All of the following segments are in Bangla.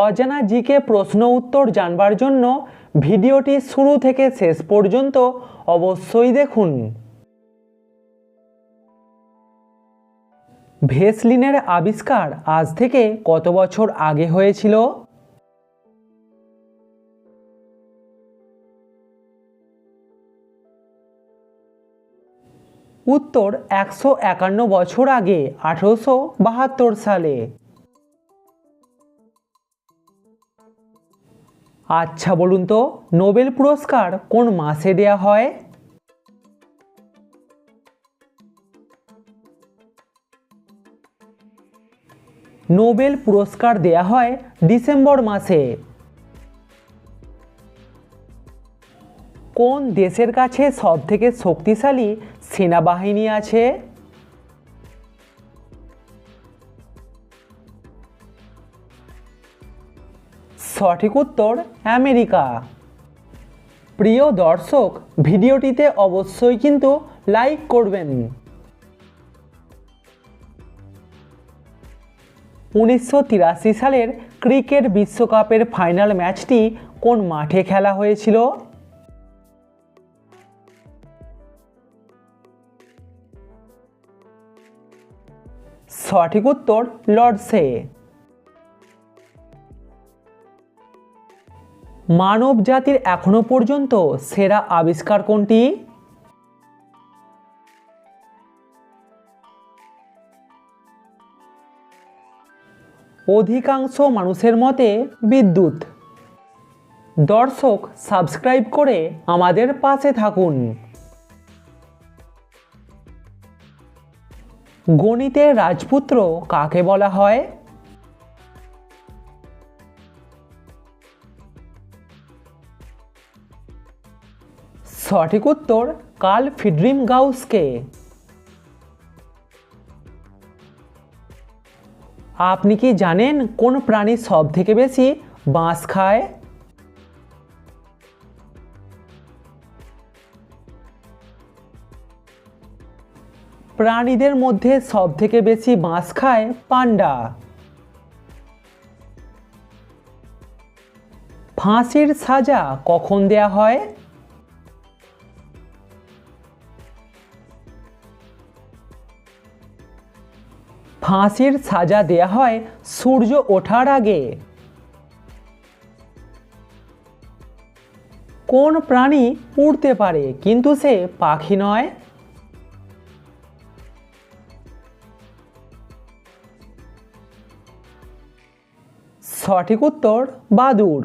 অজানা জিকে প্রশ্ন উত্তর জানবার জন্য ভিডিওটি শুরু থেকে শেষ পর্যন্ত অবশ্যই দেখুন। ভেসলিনের আবিষ্কার আজ থেকে কত বছর আগে হয়েছিল? উত্তর একশো একান্ন বছর আগে, আঠেরোশো বাহাত্তর সালে। আচ্ছা বলুন তো, নোবেল পুরস্কার কোন মাসে দেয়া হয়? নোবেল পুরস্কার দেয়া হয় ডিসেম্বর মাসে। কোন দেশের কাছে সবথেকে শক্তিশালী সেনাবাহিনী আছে? সঠিক উত্তর, আমেরিকা। প্রিয় দর্শক, ভিডিওটিতে অবশ্যই কিন্তু লাইক করবেন। উনিশশো তিরাশি সালের ক্রিকেট বিশ্বকাপের ফাইনাল ম্যাচটি কোন মাঠে খেলা হয়েছিল? সঠিক উত্তর, লর্ডসে। মানব জাতির এখনও পর্যন্ত সেরা আবিষ্কার কোনটি? অধিকাংশ মানুষের মতে বিদ্যুৎ। দর্শক সাবস্ক্রাইব করে আমাদের পাশে থাকুন। গণিতের রাজপুত্র কাকে বলা হয়? সঠিক উত্তর কাল ফিড্রিম গাউসকে। আপনি কি জানেন কোন প্রাণী সব থেকে বেশি বাঁশ খায়? প্রাণীদের মধ্যে সব থেকে বেশি বাঁশ খায় পান্ডা। ফাঁসির সাজা কখন দেয়া হয়? ফাঁসির সাজা দেয়া হয় সূর্য ওঠার আগে। কোন প্রাণী উড়তে পারে, কিন্তু সে পাখি নয়? সঠিক উত্তর বাদুর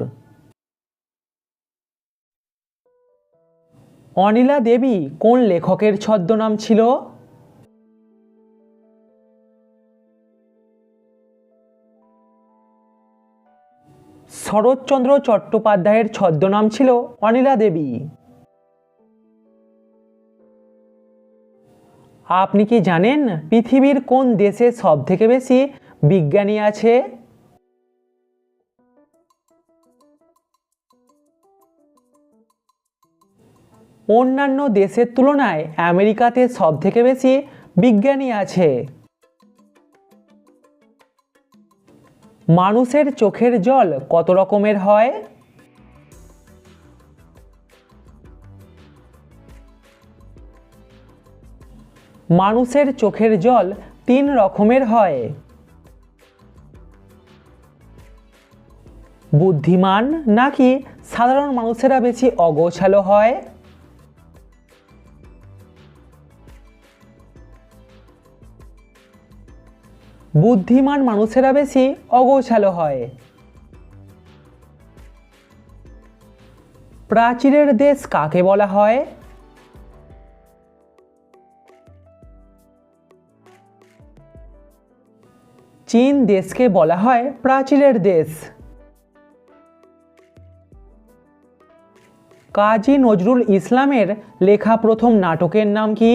অনিলা দেবী কোন লেখকের ছদ্মনাম ছিল? শরৎচন্দ্র চট্টোপাধ্যায়ের ছদ্মনাম ছিল অনিলা দেবী। আপনি কি জানেন পৃথিবীর কোন দেশে সব থেকে বেশি বিজ্ঞানী আছে? অন্যান্য দেশের তুলনায় আমেরিকাতে সব থেকে বেশি বিজ্ঞানী আছে। মানুষের চোখের জল কত রকমের হয়? মানুষের চোখের জল তিন রকমের হয়। বুদ্ধিমান নাকি সাধারণ মানুষেরা বেশি অগোছালো হয়? বুদ্ধিমান মানুষেরা বেশি অগোছালো হয়। প্রাচীরের দেশ কাকে বলা হয়? চীন দেশকে বলা হয় প্রাচীরের দেশ। কাজী নজরুল ইসলামের লেখা প্রথম নাটকের নাম কি?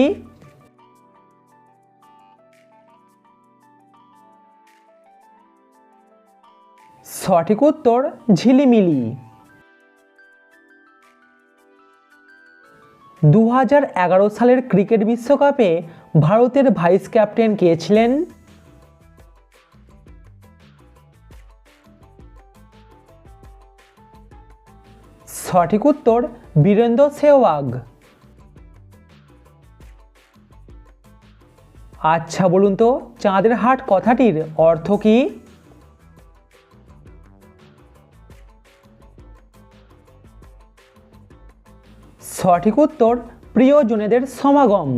সঠিক উত্তর ঝিলিমিলি। দু হাজার এগারো সালের ক্রিকেট বিশ্বকাপে ভারতের ভাইস ক্যাপ্টেন কে ছিলেন? সঠিক উত্তর বীরেন্দ্র সেহওয়াগ। আচ্ছা বলুন তো, চাঁদের হাট কথাটির অর্থ কি? সঠিক উত্তর প্রিয়জনেদের সমাগম।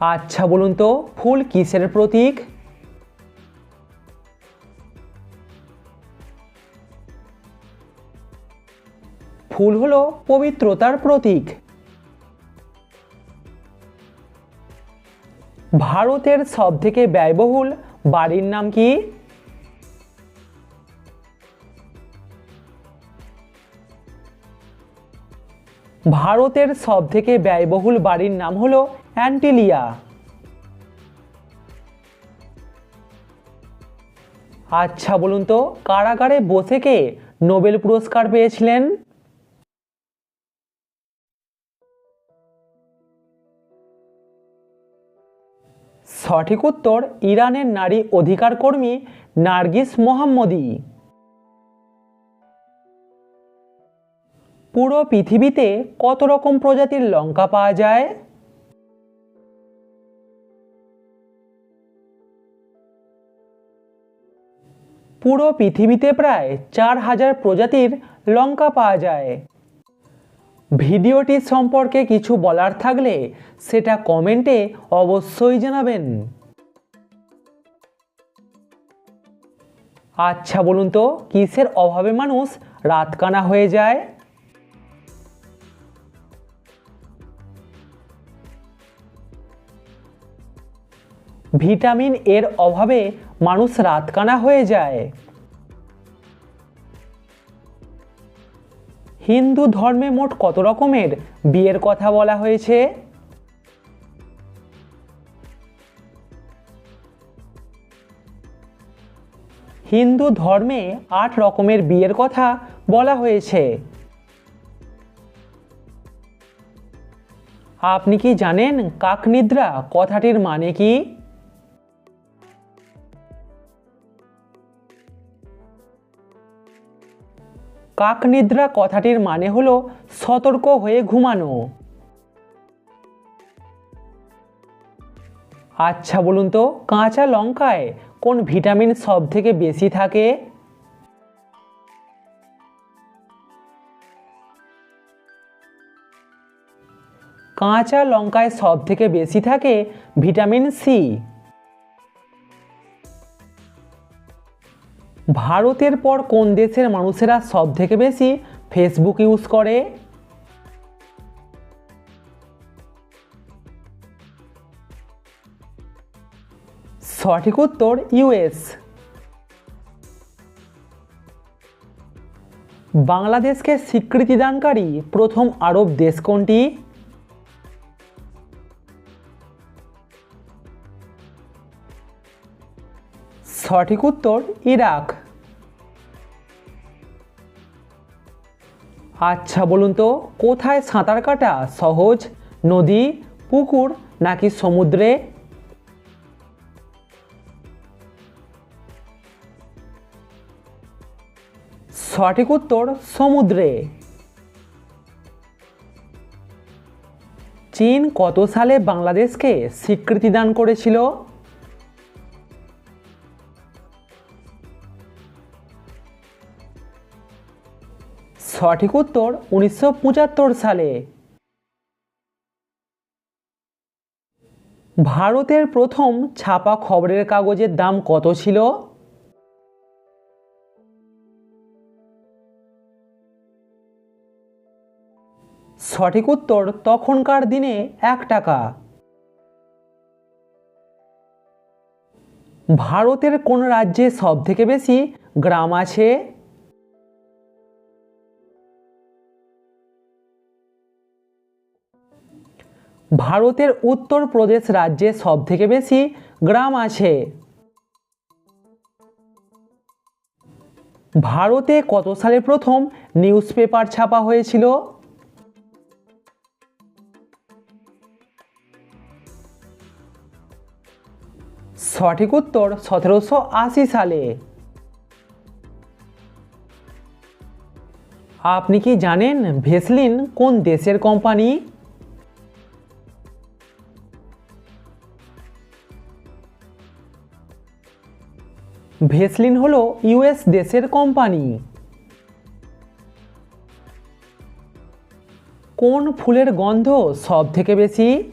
আচ্ছা বলুন তো, ফুল কিসের প্রতীক? ফুল হলো পবিত্রতার প্রতীক। ভারতের সবথেকে ব্যয়বহুল বাড়ির নাম কি? ভারতের সবথেকে ব্যয়বহুল বাড়ির নাম হলো অ্যান্টিলিয়া। আচ্ছা বলুন তো, কারাগারে বসে কে নোবেল পুরস্কার পেয়েছিলেন? সঠিক উত্তর, ইরানের নারী অধিকার কর্মী নার্গিস মোহাম্মদী। পুরো পৃথিবীতে কত রকম প্রজাতির লঙ্কা পাওয়া যায়? পুরো পৃথিবীতে প্রায় চার হাজার প্রজাতির লঙ্কা পাওয়া যায়। ভিডিওটি সম্পর্কে কিছু বলার থাকলে সেটা কমেন্টে অবশ্যই জানাবেন। আচ্ছা বলুন তো, কিসের অভাবে মানুষ রাতকানা হয়ে যায়? ভিটামিন এর অভাবে মানুষ রাতকানা হয়ে যায়। হিন্দু ধর্মে মোট কত রকমের? বিয়ের কথা বলা হয়েছে। হিন্দু ধর্মে আট রকমের বিয়ের কথা বলা হয়েছে। আপনি কি জানেন কাকনিদ্রা কথাটির মানে কি? কাকনিদ্রা কথাটির মানে হলো সতর্ক হয়ে ঘুমানো। আচ্ছা বলুন তো, কাঁচা লঙ্কায় কোন ভিটামিন সব থেকে বেশি থাকে? কাঁচা লঙ্কায় সব থেকে বেশি থাকে ভিটামিন সি। ভারতের পর কোন দেশের মানুষেরা সব থেকে বেশি ফেসবুক ইউজ করে? সঠিক উত্তর ইউএস বাংলাদেশকে স্বীকৃতিদানকারী প্রথম আরব দেশ কোনটি? সঠিক উত্তর ইরাক। আচ্ছা বলুন তো, কোথায় সাঁতার কাটা সহজ, নদী, পুকুর, নাকি সমুদ্রে? সঠিক উত্তর, সমুদ্রে। চীন কত সালে বাংলাদেশকে স্বীকৃতি দান করেছিল? সঠিক উত্তর উনিশশো পঁচাত্তর সালে। ভারতের প্রথম ছাপা খবরের কাগজের দাম কত ছিল? সঠিক উত্তর তখনকার দিনে এক টাকা। ভারতের কোন রাজ্যে সব থেকে বেশি গ্রাম আছে? ভারতের উত্তরপ্রদেশ রাজ্যে সব থেকে বেশি গ্রাম আছে। ভারতে কত সালে প্রথম নিউজ পেপার ছাপা হয়েছিল? সঠিক উত্তর সতেরোশো আশি সালে। আপনি কি জানেন ভেসলিন কোন দেশের কোম্পানি? ভেসলিন হলো ইউএস দেশের কোম্পানি। কোন ফুলের গন্ধ সব থেকে বেশি?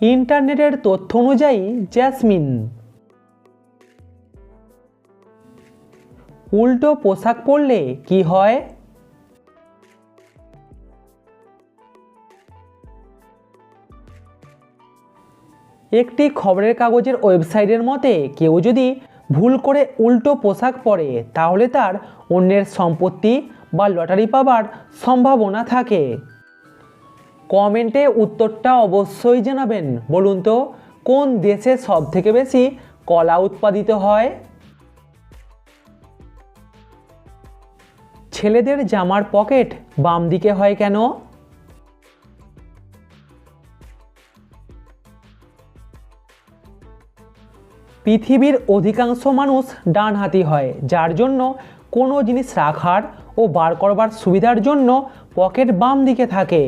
ইন্টারনেটের তথ্য অনুযায়ী জ্যাসমিন। উল্টো পোশাক পরলে কি হয়? একটি খবরের কাগজের ওয়েবসাইটের মতে, কেউ যদি ভুল করে উল্টো পোশাক পরে, তাহলে তার অন্যের সম্পত্তি বা লটারি পাবার সম্ভাবনা থাকে। কমেন্টে উত্তরটা অবশ্যই জানাবেন। বলুন তো, কোন দেশে সব থেকে বেশি কলা উৎপাদিত হয়? ছেলেদের জামার পকেট বাম দিকে হয় কেন? পৃথিবীর অধিকাংশ মানুষ ডানহাতি হয়, যার জন্য কোনো জিনিস রাখার ও বার করবার সুবিধার জন্য পকেট বাম দিকে থাকে।